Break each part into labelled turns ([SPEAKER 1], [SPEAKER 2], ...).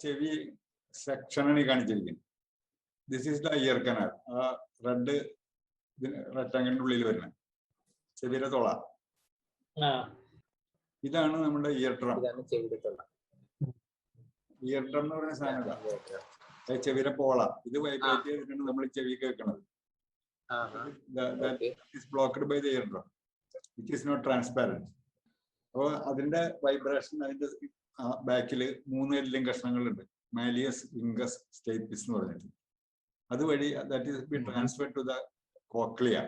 [SPEAKER 1] ചെവി സെക്ഷനാണ് ഈ കാണിച്ചിരിക്കുന്നത് this is the ear canal ആ റെഡ് റെക്ടാങ്കിളിന്റെ ഉള്ളിൽ വരുന്നത് ചെവിയുടെ തൊള. ഇതാണ് നമ്മുടെ ഇയർ ഡ്രം ഇയർ ഡ്രം എന്ന് പറയുന്ന സാധനം ചെവിയുടെ പോള. ഇത് വൈബ്രേറ്റ് ചെയ്തിട്ടാണ് നമ്മൾ ചെവി കേൾക്കുന്നത് blocked by the eardrum it is not transparent അപ്പോൾ അതിന്റെ വൈബ്രേഷൻ അതിന്റെ ബാക്കിൽ മൂന്ന് എല്ലും കഷ്ണങ്ങളുണ്ട്. മാലിയസ് ഇംഗസ് സ്റ്റേപ്പിസ് എന്ന് പറഞ്ഞിട്ട്. അതുവഴി that is be transfer to the cochlea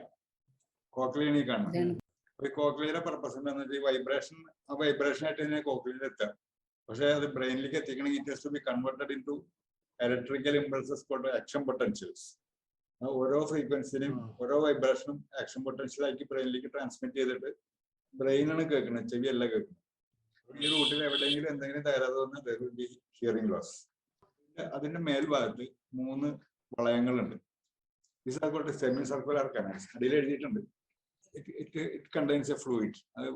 [SPEAKER 1] കോക്ലിയാണ് ഈ കാണുന്നത് അപ്പൊ ഈ കോക്ലിയുടെ പർപ്പസ് എന്താണെന്ന് വെച്ചാൽ ഈ വൈബ്രേഷൻ ആ വൈബ്രേഷൻ ആയിട്ട് തന്നെ കോക്ലിയിൽ എത്താം പക്ഷെ അത് ബ്രെയിനിലേക്ക് എത്തിക്കണമെങ്കിൽ it has to be converted into electrical impulses കൊണ്ട് ആക്ഷൻ പൊട്ടൻഷ്യൽസ് ഓരോ ഫ്രീക്വൻസിനും ഓരോ വൈബ്രേഷനും ആക്ഷൻ പൊട്ടൻഷ്യൽ ആക്കി ബ്രെയിനിലേക്ക് ട്രാൻസ്മിറ്റ് ചെയ്തിട്ട് ബ്രെയിനാണ് കേൾക്കുന്നത് ചെവിയല്ല കേൾക്കുന്നത് ഈ റൂട്ടിൽ എവിടെയെങ്കിലും എന്തെങ്കിലും തകരാതെ വന്നാൽ ബി ഹിയറിംഗ് ലോസ് അതിന്റെ മേൽഭാഗത്ത് മൂന്ന് വളയങ്ങളുണ്ട്. ഈ കോൾഡ് സെമി സർക്കുലർ കനാൽസ് അടിയിൽ എഴുതിയിട്ടുണ്ട്. ഇറ്റ് കണ്ടെയ്ൻസ് എ ഫ്ലൂയിഡ് അത്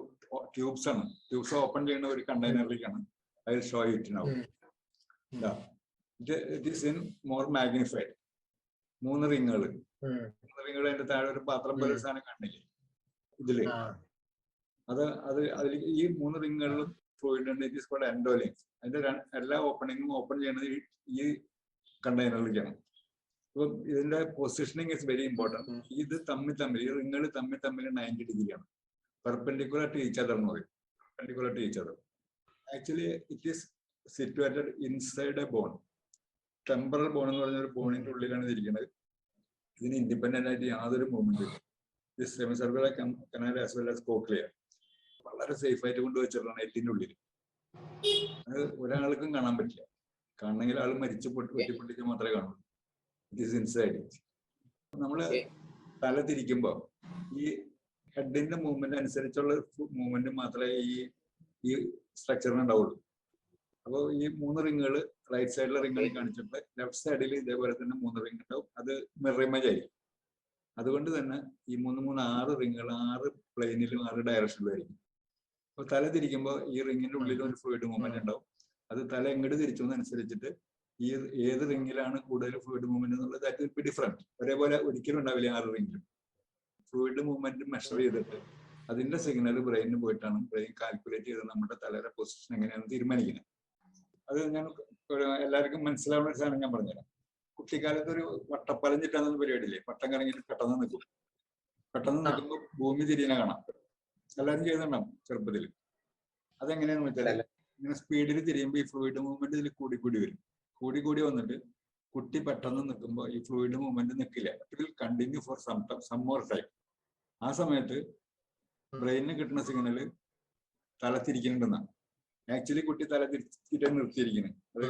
[SPEAKER 1] ട്യൂബ്സ് ആണ്. ട്യൂബ്സ് ഓപ്പൺ ചെയ്യുന്ന ഒരു കണ്ടെയ്നറിലേക്കാണ് അതിൽ show it now it is in more magnified മൂന്ന് റിങ്ങുകൾ മൂന്ന് റിങ്ങുകൾ അതിന്റെ താഴെ ഒരു പാത്രം പോലെ സാധനം കണ്ടില്ലേ? ഇതിൽ. അത് അത് അതിൽ ഈ മൂന്ന് റിങ്ങുകളിലും fluid it is called endolymphs അതിന്റെ എല്ലാ ഓപ്പണിങ്ങും ഓപ്പൺ ചെയ്യുന്നത് ഈ- ഈ കണ്ടെയ്നറിലേക്കാണ് അപ്പം ഇതിന്റെ പൊസിഷനിങ് ഇസ് വെരി
[SPEAKER 2] ഇമ്പോർട്ടന്റ്
[SPEAKER 1] ഇത് തമ്മിൽ തമ്മിൽ ഈ റിങ്ങുകൾ തമ്മിൽ തമ്മിൽ നയന്റി ഡിഗ്രിയാണ് പെർപെൻഡിക്കുലർ ടു ഈച്ച് അതർ എന്ന് പറയും. Perpendicular to each other actually it is situated inside a bone temporal bone എന്ന് പറഞ്ഞ ഒരു ബോണിന്റെ ഉള്ളിലാണ് ഇത് ഇരിക്കുന്നത്. ഇതിന് ഇൻഡിപെൻഡന്റ് ആയിട്ട് യാതൊരു മൂവ്മെന്റ് ഇല്ല. This semi circular canal as well as cochlear വളരെ സേഫ് ആയിട്ട് കൊണ്ടുവച്ചിട്ടാണ് എല്ലിന്റെ ഉള്ളിൽ അത് ഒരാൾക്കും കാണാൻ പറ്റില്ല. കാണണമെങ്കിൽ ആൾ മരിച്ചു പൊട്ടി പൊട്ടിപ്പൊട്ടിച്ച് മാത്രമേ കാണുള്ളൂ. ഇറ്റ് ഈസ് ഇൻസൈഡ്
[SPEAKER 2] നമ്മൾ.
[SPEAKER 1] തല തിരിക്കുമ്പോ ഈ ഹെഡിന്റെ മൂവ്മെന്റ് അനുസരിച്ചുള്ള മൂവ്മെന്റ് മാത്രമേ ഈ ഈ സ്ട്രക്ചറിന് ഉണ്ടാവുള്ളൂ. അപ്പോൾ ഈ മൂന്ന് റിങ്ങുകൾ റൈറ്റ് സൈഡിലെ റിങ്ങുകൾ കാണിച്ചിട്ട് ലെഫ്റ്റ് സൈഡിൽ ഇതേപോലെ തന്നെ മൂന്ന് റിങ് ഉണ്ടാവും. അത് മിറർ ഇമേജ് ആയിരിക്കും. അതുകൊണ്ട് തന്നെ ഈ മൂന്ന് മൂന്ന് ആറ് റിങ്ങുകൾ ആറ് പ്ലെയിനിലും ആറ് ഡയറക്ഷനിലും ആയിരിക്കും. അപ്പൊ തല തിരിക്കുമ്പോൾ ഈ റിങ്ങിന്റെ ഉള്ളിൽ ഒരു ഫ്ലൂയിഡ് മൂവ്മെന്റ് ഉണ്ടാവും. അത് തല എങ്ങോട്ട് തിരിച്ചു അനുസരിച്ചിട്ട് ഈ ഏത് റിങ്ങിലാണ് കൂടുതൽ ഫ്ലൂയിഡ് മൂവ്മെന്റ് എന്നുള്ളത് ദാറ്റ് വിൽ ബി ഡിഫറെന്റ് ഒരേപോലെ ഒരിക്കലും ഉണ്ടാവില്ല ആറ് റിങ്ങിലും. ഫ്ലൂയിഡ് മൂവ്മെന്റ് മെഷർ ചെയ്തിട്ട് അതിന്റെ സിഗ്നൽ ബ്രെയിനിന് പോയിട്ടാണ് ബ്രെയിൻ കാൽക്കുലേറ്റ് ചെയ്ത് നമ്മുടെ തലയുടെ പൊസിഷൻ എങ്ങനെയാണ് തീരുമാനിക്കുന്നത് അത് ഞാൻ എല്ലാവർക്കും മനസ്സിലാവുന്ന ഒരു സാധനം ഞാൻ പറഞ്ഞുതരാം. കുട്ടിക്കാലത്ത് ഒരു വട്ടപ്പലം ചിട്ടാന്നൊരു പരിപാടിയില്ലേ വട്ടം കറങ്ങിയിട്ട് പെട്ടെന്ന് നിൽക്കും പെട്ടെന്ന് നിൽക്കുമ്പോൾ ഭൂമി തിരിയനെ കാണാം. എല്ലാവരും ചെയ്യുന്നുണ്ടാവും ചെറുപ്പത്തിൽ അതെങ്ങനെയാന്ന് വെച്ചാൽ ഇങ്ങനെ സ്പീഡിൽ തിരിയുമ്പോൾ ഈ ഫ്ലൂയിഡ് മൂവ്മെന്റ് ഇതിൽ കൂടി കൂടി വരും. കൂടി കൂടി വന്നിട്ട് കുട്ടി പെട്ടെന്ന് നിൽക്കുമ്പോൾ ഈ ഫ്ലൂയിഡ് മൂവ്മെന്റ് നിൽക്കില്ല it will continue for some some more time ആ സമയത്ത് ബ്രെയിനിന് കിട്ടുന്ന സിഗ്നൽ തല തിരിക്കുന്നുണ്ടെന്നാണ് ആക്ച്വലി കുട്ടി തല തിരിച്ചിട്ട് നിർത്തിയിരിക്കുന്നത് അത്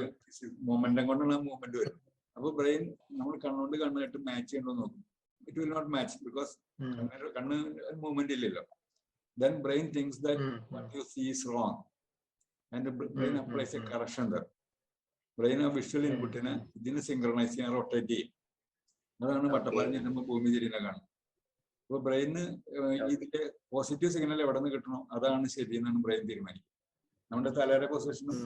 [SPEAKER 1] മൊമെന്റം കൊണ്ടാണ് മൂവ്മെന്റ് വരും അപ്പൊ ബ്രെയിൻ നമ്മൾ കണ്ണുകൊണ്ട് കണ്ണായിട്ട് മാച്ച് ചെയ്യണ്ടോ നോക്കും. It will not match because കണ്ണ് മൂവ്മെന്റ് ഇല്ലല്ലോ. Then brain thinks that what you see is wrong. And the brain
[SPEAKER 2] Mm,
[SPEAKER 1] applies a
[SPEAKER 2] mm, mm.
[SPEAKER 1] correction there. Brain ആ വിഷ്വൽ
[SPEAKER 2] Mm,
[SPEAKER 1] ഇൻപുട്ടിനെ
[SPEAKER 2] mm.
[SPEAKER 1] ഇതിന് synchronise ചെയ്യാൻ rotate ചെയ്യും അതാണ് വട്ടപ്പാലം നമ്മൾ ഭൂമി തിരിയുന്ന കാണുന്നത് അപ്പൊ ബ്രെയിന് ഇതിന്റെ പോസിറ്റീവ് സിഗ്നൽ എവിടെ നിന്ന് കിട്ടണോ അതാണ് ശരി എന്നാണ് ബ്രെയിൻ തീരുമാനിക്കുന്നത് നമ്മുടെ തലയുടെ പൊസിഷനും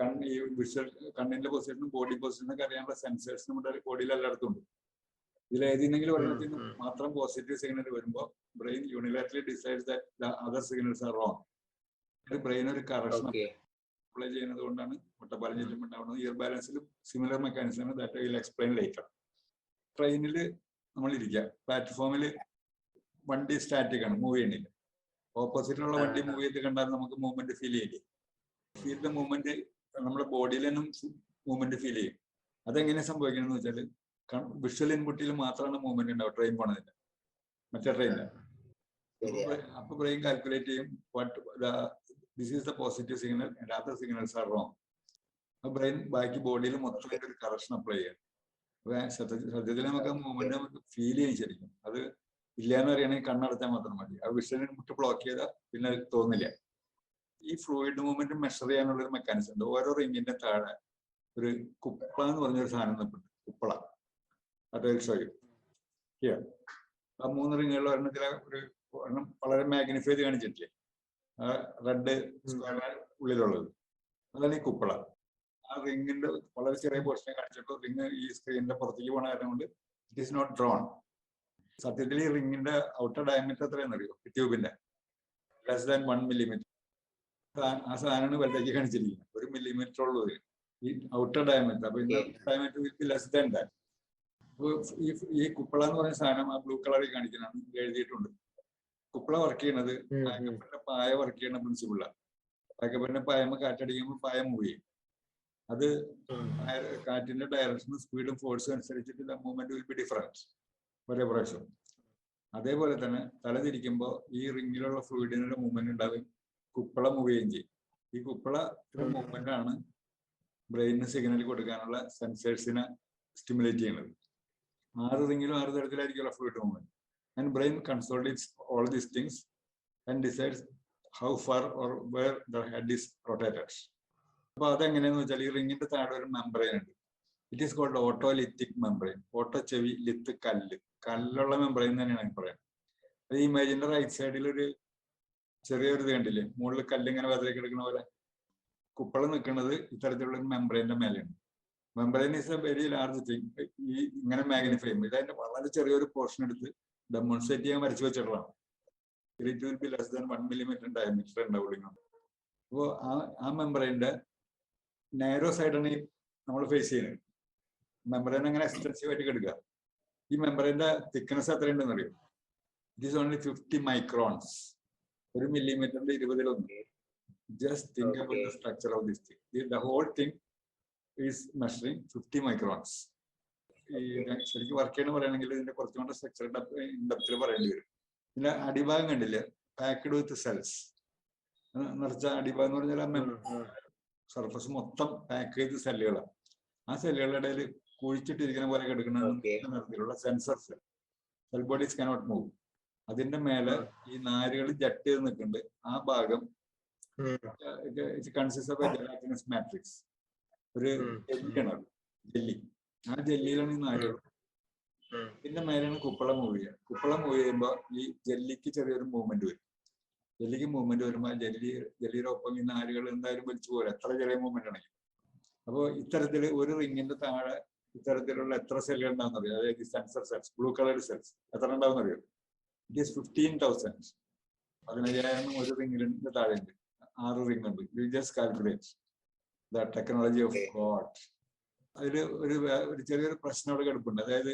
[SPEAKER 1] കണ്ണ് ഈ വിഷ്വൽ കണ്ണിന്റെ പൊസിഷനും ബോഡി പൊസിഷനും ഒക്കെ അറിയാനുള്ള സെൻസേഴ്സ് നമ്മുടെ ബോഡിയിൽ എല്ലായിടത്തും ഉണ്ട് ഇതിൽ ഏതെങ്കിലും ഒരെണ്ണത്തിൽ നിന്ന്. മാത്രം പോസിറ്റീവ് സിഗ്നൽ വരുമ്പോൾ brain unilaterally decide that other signals are wrong brain ഒരു കറക്ഷൻ അപ്ലൈ ചെയ്യുന്നത് കൊണ്ടാണ് മുട്ടപ്പാലം ചെല്ലുമ്പോൾ ഉണ്ടാവുന്നത്. Ear ബാലൻസിലും similar mechanism that will explain later ട്രെയിനിൽ നമ്മൾ ഇരിക്കുക പ്ലാറ്റ്ഫോമിൽ വണ്ടി സ്റ്റാറ്റിക് ആണ് മൂവ് ചെയ്യണില്ല. ഓപ്പോസിറ്റിലുള്ള വണ്ടി മൂവ് ചെയ്ത് കണ്ടാൽ നമുക്ക് മൂവ്മെന്റ് ഫീൽ ചെയ്യില്ലേ? ഫീൽ ദ മൂവ്മെന്റ് നമ്മുടെ ബോഡിയിൽ നിന്നും മൂവ്മെന്റ് ഫീൽ ചെയ്യും. അതെങ്ങനെ സംഭവിക്കണമെന്ന് വെച്ചാൽ വിഷ്വൽ ഇൻപുട്ടിൽ മാത്രമാണ് മൂവ്മെന്റ് ഉണ്ടാവും ട്രെയിൻ പോണതിന്റെ മറ്റേ
[SPEAKER 2] ട്രെയിൻ
[SPEAKER 1] അപ്പൊ ബ്രെയിൻ കാൽക്കുലേറ്റ് ചെയ്യും what this is the positive signal other signals are wrong അപ്പൊ ബ്രെയിൻ ബാക്കി ബോഡിയിൽ മൊത്തം ഒരു കറക്ഷൻ അപ്ലൈ ചെയ്യാം. അപ്പൊ സത്യത്തിൽ നമുക്ക് മൂവ്മെന്റ് നമുക്ക് ഫീൽ ചെയ്യും ശരിക്കും. അത് ഇല്ല എന്ന് അറിയണമെങ്കിൽ കണ്ണടച്ചാൽ മാത്രം മതി. ആ വിഷയം മുട്ട് ബ്ലോക്ക് ചെയ്താൽ പിന്നെ തോന്നില്ല. ഈ ഫ്ലൂയിഡ് മൂവ്മെന്റ് മെഷർ ചെയ്യാനുള്ള ഒരു മെക്കാനിസം ഉണ്ട്. ഓരോ റിങ്ങിന്റെ താഴെ ഒരു കുപ്പള എന്ന് പറഞ്ഞൊരു സാധനം നിൽപ്പുണ്ട് കുപ്പള. അത് ഷോയും ഹിയർ ആ മൂന്ന് റിങ്ങുകളിൽ ഒരെണ്ണത്തിലെ ഒരു ഒരെണ്ണം വളരെ മാഗ്നിഫൈ ചെയ്ത് കാണിച്ചിട്ടില്ലേ? ആ റെഡ് ഉള്ളിലുള്ളത്. അതാണ് ഈ കുപ്പള. ആ റിങ്ങിന്റെ വളരെ ചെറിയ പോർഷനെ കാണിച്ചപ്പോൾ റിങ് ഈ സ്ക്രീനിന്റെ പുറത്തേക്ക് പോണ കാരണം കൊണ്ട് ഇറ്റ് ഈസ് നോട്ട് ഡ്രോൺ സത്യത്തിൽ ഈ റിങ്ങിന്റെ ഔട്ടർ ഡയമീറ്റർ എത്രയാണെന്ന് അറിയോ ട്യൂബിന്റെ ലെസ് ദാൻ വൺ മില്ലിമീറ്റർ ആ സാധനമാണ് വലുതാക്കി കാണിച്ചിരിക്കുന്നത്. ഒരു മില്ലിമീറ്റർ ഉള്ളൂ ഈ ഔട്ടർ ഡയമീറ്റർ അപ്പൊ inner diameter will be less than that ഈ ഈ കുപ്പള എന്ന് പറയുന്ന സാധനം ആ ബ്ലൂ കളറിൽ കാണിക്കുന്നതാണ് എഴുതിയിട്ടുണ്ട്. കുപ്പള വർക്ക് ചെയ്യണത്
[SPEAKER 2] ഉം.
[SPEAKER 1] പായ വർക്ക് ചെയ്യണ പ്രിൻസിപ്പിളാണ് പായക്കപ്പന്റെ പായമ്മ കാറ്റടിക്കുമ്പോൾ പായ മൂവ് ചെയ്യും. അത്. കാറ്റിന്റെ ഡയറക്ഷനും സ്പീഡും ഫോഴ്സും അനുസരിച്ചിട്ട് മൂവ്മെന്റ് വിൽ ബി ഡിഫറന്റ് ഒരേ പ്രാവശ്യം. അതേപോലെ തന്നെ തല തിരിക്കുമ്പോൾ ഈ റിങ്ങിലുള്ള ഫ്ലൂയിഡിനുള്ള മൂവ്മെന്റ് ഉണ്ടാവും കുപ്പള മൂവ് ചെയ്യുകയും ചെയ്യും. ഈ കുപ്പള മൂവ്മെന്റ് ആണ് ബ്രെയിനിന് സിഗ്നൽ കൊടുക്കാനുള്ള സെൻസേഴ്സിനെ സ്റ്റിമുലേറ്റ് ചെയ്യുന്നത്. ആറ് റിങ്ങിലും ആറ് തരത്തിലായിരിക്കുമല്ലോ fluid movement and brain consultates all these things and decides how far or where the head is rotated അപ്പൊ അതെങ്ങനെയാന്ന് വെച്ചാൽ ഈ റിങ്ങിന്റെ താഴെ ഒരു മെമ്പറൈൻ ഉണ്ട്. It is called otolithic membrane oto ചെവി ലിത്ത് കല്ല്. കല്ലുള്ള മെമ്പറൈൻ തന്നെയാണ് എനിക്ക് പറയാം അത് ഈ ഇമേജിന്റെ റൈറ്റ് സൈഡിൽ ഒരു ചെറിയൊരു ഇത് കണ്ടില്ലേ? മുകളിൽ കല്ല് ഇങ്ങനെ വെതലേക്ക് എടുക്കുന്ന പോലെ. കുപ്പളം നിൽക്കുന്നത് ഇത്തരത്തിലുള്ള മെമ്പറൈന്റെ മേലെയാണ്. Membrane is a very large thing ഈ ഇങ്ങനെ മാഗ്നിഫൈ ചെയ്യുമ്പോൾ ഇതതിന്റെ വളരെ ചെറിയൊരു പോർഷൻ എടുത്ത് ഡെമോൺസ്ട്രേറ്റ് ചെയ്യാൻ വരച്ചു വെച്ചിട്ടുള്ളതാണ്. It will be less than one millimetre diameter ഉണ്ടാവുള്ളൂ അപ്പോൾ ആ ആ മെമ്പറൈന്റെ നാരോ സൈഡാണ് ഈ നമ്മൾ ഫേസ് ചെയ്യുന്നത്. മെമ്പറൈൻ അങ്ങനെ എക്സ്റ്റൻസീവ് ആയിട്ട് കിടക്കുക. ഈ മെമ്പറൈന്റെ തിക്നെസ് എത്രയുണ്ടെന്ന് അറിയോ? It is only fifty microns ഒരു മില്ലിമീറ്ററിന്റെ ഇരുപതിലൊന്ന്. Just think about the structure of this thing the whole thing is measuring fifty microns ഈ ശരിക്കും വർക്ക് ചെയ്യണം പറയുകയാണെങ്കിൽ ഇതിന്റെ കുറച്ചും കൂടെ സ്ട്രക്ചർ ഡെപ്തിൽ പറയേണ്ടി വരും. പിന്നെ അടിഭാഗം കണ്ടില്ലേ? പാക്ഡ് വിത്ത് സെൽസ് നിറച്ച അടിഭാഗം എന്ന് പറഞ്ഞാൽ. സർഫസ് മൊത്തം പാക്ക് ചെയ്ത് സെല്ലുകളാണ് ആ സെല്ലുകളുടെ ഇടയിൽ കുഴിച്ചിട്ടിരിക്കുന്ന പോലെ കിടക്കുന്ന. നിറത്തിലുള്ള sensor cell cell bodies cannot move അതിന്റെ മേലെ ഈ നാരുകൾ ജട്ട് ചെയ്ത് നിൽക്കുന്നുണ്ട്. ആ ഭാഗം. It consist of a gelatinous matrix ഒരു. ജെല്ലിയാണ് അത്. ജെല്ലി. ആ ജെല്ലിയിലാണ് ഈ നാരുകൾ പിന്നെ മേലെയാണ് കുപ്പള മൂവ് ചെയ്യുക. കുപ്പള മൂവ് ചെയ്യുമ്പോൾ ഈ ജെല്ലിക്ക് ചെറിയൊരു മൂവ്മെന്റ് വരും. ജെല്ലിക്ക് മൂവ്മെന്റ് വരുമ്പോൾ ജെല്ലി ജെല്ലിയുടെ ഒപ്പം ഈ നാരുകൾ എന്തായാലും വലിച്ചു പോരാ. എത്ര ചെറിയ മൂവ്മെന്റ് ആണെങ്കിൽ അപ്പോൾ ഇത്തരത്തിൽ ഒരു റിങ്ങിന്റെ താഴെ ഇത്തരത്തിലുള്ള എത്ര സെല്ലുകൾ ഉണ്ടാവുന്ന അറിയാം അതായത് sensor cells blue colour cells എത്ര ഉണ്ടാവുന്ന അറിയാം ഇറ്റ് ഈസ് ഫിഫ്റ്റീൻ തൗസൻഡ് പതിനയ്യായിരം ഒരു റിങ്ങിന്റെ താഴെ ഉണ്ട് ആറ് റിംഗ് ഉണ്ട്. You just calculate the technology of. God അതിൽ ഒരു ഒരു ചെറിയൊരു പ്രശ്നം അവിടെ കിടപ്പുണ്ട്. അതായത്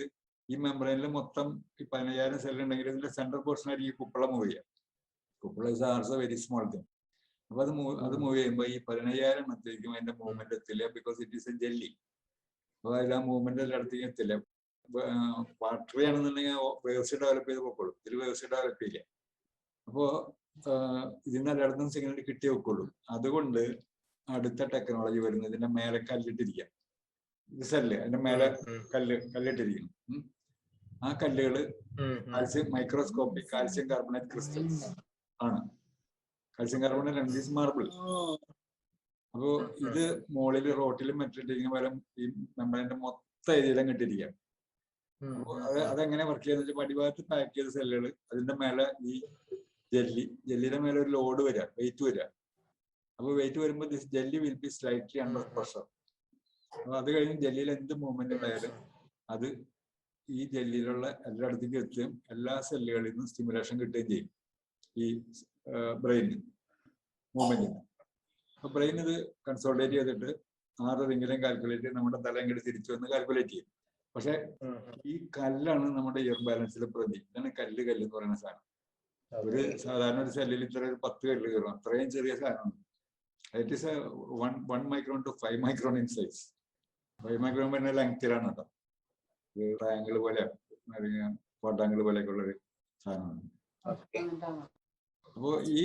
[SPEAKER 1] ഈ മെമ്പറൈനിൽ മൊത്തം ഈ പതിനയ്യായിരം സെൽ ഉണ്ടെങ്കിൽ ഇതിന്റെ സെൻട്രൽ പോർഷൻ ആയിരിക്കും ഈ കുപ്പള മൂവ് ചെയ്യുക. Cupula is also very small thing അപ്പൊ അത് മൂവ് അത് മൂവ് ചെയ്യുമ്പോൾ ഈ പതിനയ്യായിരം എണ്ണത്തേക്കും അതിന്റെ മൂവ്മെന്റ് എത്തില്ല because it is a jelly അപ്പൊ അതിൽ ആ മൂവ്മെന്റ് എല്ലായിടത്തേക്കും എത്തില്ല. വാട്ടറി ആണെന്നുണ്ടെങ്കിൽ വേവ്സ് ഡെവലപ്പ് ചെയ്ത് പോയിക്കോളും ഇതിൽ വേവ്സ് ഡെവലപ്പ് ചെയ്യില്ല. അപ്പോ ഇതിന് എല്ലായിടത്തും സിഗ്നൽ കിട്ടി വെക്കുള്ളൂ അതുകൊണ്ട് അടുത്ത ടെക്നോളജി വരുന്നത് ഇതിന്റെ മേലെ കല്ലിട്ടിരിക്കാം. സെല്ല് അതിന്റെ മേലെ കല്ല് കല്ലിട്ടിരിക്കണം ആ.
[SPEAKER 2] ഉം.
[SPEAKER 1] Calcium microscopy calcium carbonate crystals ആണ്. കാൽസ്യം കാർബണേറ്റ് ദിസ് മാർബിൾ അപ്പോ ഇത് മോളിൽ റോട്ടിലും മറ്റിട്ടിരിക്കുന്ന പോലെ ഈ മെമ്പറിന്റെ മൊത്തം ഏരിയയിലും കിട്ടിയിരിക്കാം. അത് അതെങ്ങനെ വർക്ക് ചെയ്യുന്ന വെച്ചാൽ അടിഭാഗത്ത് പാക്ക് ചെയ്ത സെല്ലുകൾ അതിന്റെ മേലെ ഈ ജെല്ലി ജെല്ലിയുടെ മേലെ ഒരു ലോഡ് വരിക വെയിറ്റ് വരിക. അപ്പൊ വെയിറ്റ് വരുമ്പോൾ this jelly will be slightly under pressure അപ്പൊ അത് കഴിഞ്ഞ് ജെല്ലിയിൽ എന്ത് മൂവ്മെന്റ് ഉണ്ടായാലും അത് ഈ ജെല്ലിയിലുള്ള എല്ലായിടത്തേക്കും എത്തുകയും എല്ലാ സെല്ലുകളിൽ നിന്നും സ്റ്റിമുലേഷൻ കിട്ടുകയും ചെയ്യും. ഈ ബ്രെയിനിന് മൂവ്മെന്റിന് അപ്പൊ ബ്രെയിൻ ഇത് കൺസോൾട്ടേറ്റ് ചെയ്തിട്ട് ആറ് റിങ്ങിലും കാൽക്കുലേറ്റ് ചെയ്ത് നമ്മുടെ തല ഇങ്ങോട്ട് തിരിച്ചു വന്ന് കാൽക്കുലേറ്റ് ചെയ്യും. പക്ഷെ ഈ കല്ലാണ് നമ്മുടെ ഇയർ ബാലൻസിൽ പ്രതി ഇതാണ് കല്ല് കല്ല് എന്ന് പറയുന്ന സാധനം. ഒരു സാധാരണ ഒരു സെല്ലിൽ ഇത്ര ഒരു പത്ത് കല്ല് കയറും. അത്രയും ചെറിയ സാധനമാണ്. It is one one micron to five micron in size five micron പിന്നെ ലെങ്തിലാണ് കേട്ടോ. ട്രയാങ്കിൾ പോലെ ക്വാഡ്രാങ്കിൾ പോലെയൊക്കെ ഉള്ളൊരു സാധനമാണ്. അപ്പോ ഈ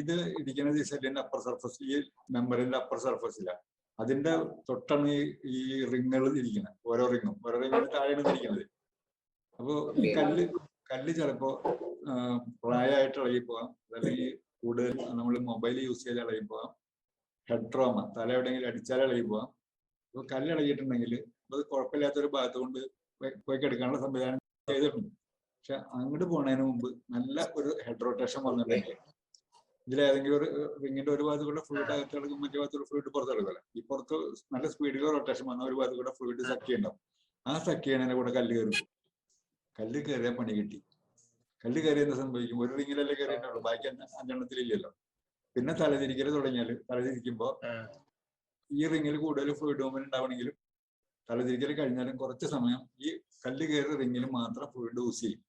[SPEAKER 1] ഇത് ഇരിക്കുന്നത് ഈ സെല്ലിന്റെ അപ്പർ സർഫസ് ഈ മെമ്പറിന്റെ അപ്പർ സർഫസിലാണ് അതിന്റെ തൊട്ടാണ് ഈ ഈ റിങ്ങുകൾ ഇരിക്കുന്നത് ഓരോ റിങ്ങും ഓരോ റിങ്ങിന് താഴെയാണ് ഇരിക്കുന്നത്. അപ്പോ ഈ കല്ല് കല്ല് ചിലപ്പോ പ്രായമായിട്ട് ഇളകി പോകാം. അല്ലെങ്കിൽ കൂടുതൽ നമ്മൾ മൊബൈൽ യൂസ് ചെയ്ത് ഇളകി പോവാം ഹെഡ് ട്രോമ തല എവിടെയെങ്കിലും അടിച്ചാൽ ഇളകി പോവാം. അപ്പൊ കല്ല് ഇളകിയിട്ടുണ്ടെങ്കിൽ അത് കുഴപ്പമില്ലാത്തൊരു ഭാഗത്ത് കൊണ്ട് പോയി- കിടക്കാനുള്ള സംവിധാനം ചെയ്തിട്ടുണ്ട്. പക്ഷെ അങ്ങോട്ട് പോണതിന് മുമ്പ് നല്ല ഒരു ഹെഡ് റൊട്ടേഷൻ വന്നിട്ടുണ്ടെങ്കിൽ ഇതിലേതെങ്കിലും ഒരു റിങ്ങിന്റെ ഒരു ഭാഗത്ത് കൂടെ ഫ്ലൂയിഡ് അകത്ത് കിടക്കും മറ്റേ ഭാഗത്തുള്ള ഫ്ലൂയിഡ് പുറത്ത് ഈ പുറത്ത് നല്ല സ്പീഡിൽ റൊട്ടേഷൻ വന്ന ഒരു ഭാഗത്ത് കൂടെ ഫ്ലൂയിഡ് സക്കി ഉണ്ടാവും ആ സക്കി ആണെങ്കിൽ കൂടെ കല്ല് കയറും. കല്ല് കയറിയാൽ പണി കിട്ടി. കല്ല് കയറി എന്താ സംഭവിക്കും? ഒരു റിങ്ങിലല്ലേ കയറിയിട്ടുള്ളൂ. ബാക്കി അഞ്ച- അഞ്ചെണ്ണത്തിലില്ലല്ലോ. പിന്നെ തലതിരിക്കൽ തുടങ്ങിയാൽ തലതിരിക്കുമ്പോ ഈ റിങ്ങിൽ കൂടുതൽ ഫ്ലൂയിഡ് മൂവ്മെന്റ് ഉണ്ടാവണമെങ്കിലും തലതിരിക്കൽ കഴിഞ്ഞാലും കുറച്ച് സമയം ഈ കല്ല് കയറി റിങ്ങിൽ മാത്രം ഫ്ലൂയിഡ് യൂസ് ചെയ്യും.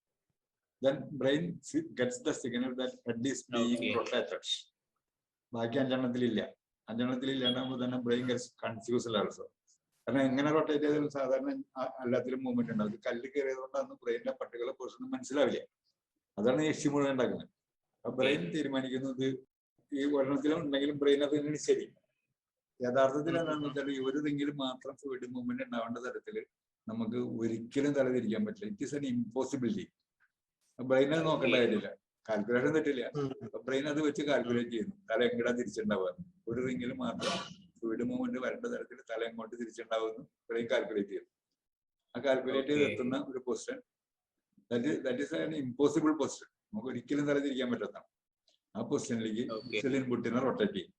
[SPEAKER 1] Then brain gets the signal that head is being
[SPEAKER 2] Okay.
[SPEAKER 1] Rotated ബാക്കി അഞ്ചെണ്ണത്തിലില്ല. അഞ്ചെണ്ണത്തിൽ ഇല്ലാണ്ടാകുമ്പോൾ തന്നെ ബ്രെയിൻ ഗെറ്റ്സ് കൺഫ്യൂസ്ഡ് ആൾസോ കാരണം എങ്ങനെ റൊട്ടേറ്റ് ചെയ്താലും സാധാരണ എല്ലാത്തിലും മൂവ്മെന്റ് ഉണ്ടാവും. കല്ല് കയറിയതുകൊണ്ടാണ് ബ്രെയിനിന്റെ പർട്ടിക്കുലർ പൊസിഷൻ മനസ്സിലാവില്ല. അതാണ് ഈ എക്സി മുഴുവൻ ഉണ്ടാക്കുന്നത്. അപ്പൊ ബ്രെയിൻ തീരുമാനിക്കുന്നത് ഈ ഒരെണ്ണത്തിലും ഉണ്ടെങ്കിലും ബ്രെയിൻ അത് തന്നെയാണ് ശരി. യഥാർത്ഥത്തിൽ എന്താണെന്ന് വെച്ചാൽ ഒരു മാത്രം ഫ്ലൂയിഡ് മൂവ്മെന്റ് ഉണ്ടാവേണ്ട തരത്തിൽ നമുക്ക് ഒരിക്കലും തലതിരിക്കാൻ പറ്റില്ല. It is an impossibility brain അത് നോക്കേണ്ട കാര്യമില്ല. കാൽക്കുലേഷൻ തെറ്റില്ല. ബ്രെയിൻ അത് വെച്ച് കാൽക്കുലേറ്റ് ചെയ്യുന്നു. തല എങ്ങടാ തിരിച്ചിട്ടുണ്ടാവുക ഒരു റിങ്ങിൽ മാത്രം ഫ്ലൂയിഡ് മൂവ്മെന്റ് വരേണ്ട തരത്തിൽ തല എങ്ങോട്ട് തിരിച്ചിട്ടുണ്ടാവുന്നു ബ്രെയിൻ കാൽക്കുലേറ്റ് ചെയ്യുന്നു. ആ കാൽക്കുലേറ്റ് ചെയ്ത് എത്തുന്ന ഒരു position that that is an impossible position നമുക്ക് ഒരിക്കലും തല തിരിക്കാൻ പറ്റാത്തതാണ് ആ പൊസിഷനിലേക്ക് സെലിൻ ബുട്ടിനെ റൊട്ടേറ്റ് ചെയ്യും.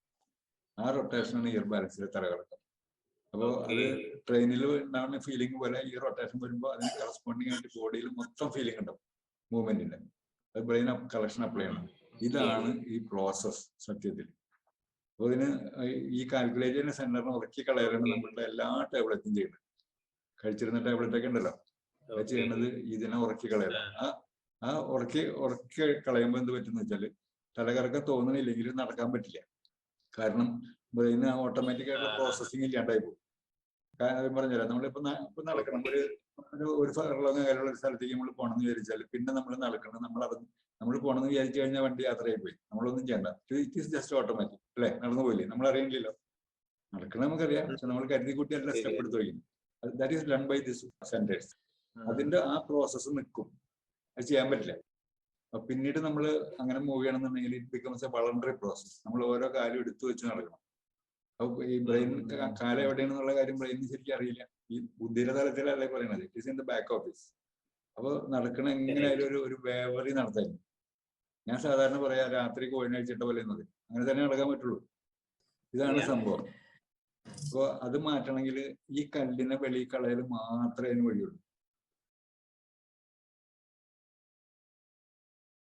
[SPEAKER 1] ആ റൊട്ടേഷനാണ് ഇയർ ബാലൻസിലെ തലകടക്കം അപ്പോൾ അത്. ട്രെയിനിൽ ഉണ്ടാവുന്ന ഫീലിംഗ് പോലെ ഈ റൊട്ടേഷൻ വരുമ്പോൾ അതിന് കറസ്പോണ്ടിങ് ആയിട്ട് ബോഡിയിൽ മൊത്തം ഫീലിംഗ് ഉണ്ടാവും മൂവ്മെന്റിന്റെ അത് ബ്രെയിൻ കളക്ഷൻ അപ്ലൈ ചെയ്യണം. ഇതാണ് ഈ പ്രോസസ് സത്യത്തിൽ. അപ്പൊ ഇതിന് ഈ കാൽക്കുലേറ്റ് ചെയ്യുന്ന സെന്ററിനെ ഉറക്കി കളയാനാണ് നമ്മളുടെ എല്ലാ ടാബ്ലറ്റും ചെയ്യുന്നത്. കഴിച്ചിരുന്ന ടാബ്ലറ്റ് ഒക്കെ ഉണ്ടല്ലോ. അത്. ചെയ്യണത് ഇതിനെ ഉറക്കി കളയല ആ ആ ഉറക്കി ഉറക്കി കളയുമ്പോൾ എന്ത് പറ്റുന്ന വെച്ചാൽ തലകറക്കം തോന്നണില്ലെങ്കിലും നടക്കാൻ പറ്റില്ല. കാരണം ബ്രെയിന് ഓട്ടോമാറ്റിക് ആയിട്ടുള്ള പ്രോസസ്സിങ് ഇല്ലാണ്ടായി പോകും. കാരണം പറഞ്ഞുതരാം നമ്മളിപ്പോ ഇപ്പൊ നടക്കണം. ഒരു ഒരു ഒരു കാര്യമുള്ള ഒരു സ്ഥലത്തേക്ക് നമ്മൾ പോകണമെന്ന് വിചാരിച്ചാൽ പിന്നെ നമ്മൾ നടക്കണം. നമ്മൾ അത് നമ്മൾ പോകണമെന്ന് വിചാരിച്ചു കഴിഞ്ഞാൽ വണ്ടി യാത്രയായി പോയി നമ്മളൊന്നും ചെയ്യണ്ട. ഇറ്റ് ഈസ് ജസ്റ്റ് ഓട്ടോമാറ്റിക് അല്ലെ? നടന്നു പോയില്ലേ? നമ്മൾ അറിയണില്ലല്ലോ നടക്കണം നമുക്കറിയാം പക്ഷെ നമ്മൾ കരുതി കൂട്ടി അല്ല സ്റ്റെപ്പ് എടുത്ത് വയ്ക്കുന്നു. That is done by this centres അതിന്റെ ആ പ്രോസസ്സ് നിൽക്കും അത് ചെയ്യാൻ പറ്റില്ല. പിന്നീട് നമ്മൾ അങ്ങനെ മൂവ് ചെയ്യണമെന്നുണ്ടെങ്കിൽ it becomes a voluntary process നമ്മൾ ഓരോ കാലം എടുത്തു വെച്ച് നടക്കണം. അപ്പൊ ഈ ബ്രെയിൻ കാലം എവിടെയാണെന്നുള്ള കാര്യം ബ്രെയിനിന് ശരിക്കും അറിയില്ല. ഈ ബുദ്ധിയുടെ തലത്തിലല്ലേ പറയുന്നത് it is in the back office അപ്പൊ നടക്കണ എങ്ങനെയായാലും ഒരു ഒരു വേവറി നടത്തായിരുന്നു ഞാൻ സാധാരണ പറയാ രാത്രി കോഴിനെ അഴിച്ചിട്ട പോലെ എന്നത് അങ്ങനെ തന്നെ നടക്കാൻ പറ്റുള്ളൂ. ഇതാണ് സംഭവം. അപ്പൊ അത് മാറ്റണമെങ്കിൽ ഈ കല്ലിനെ വെളിയിൽ കളയൽ മാത്രമേ അതിന് വഴിയുള്ളൂ.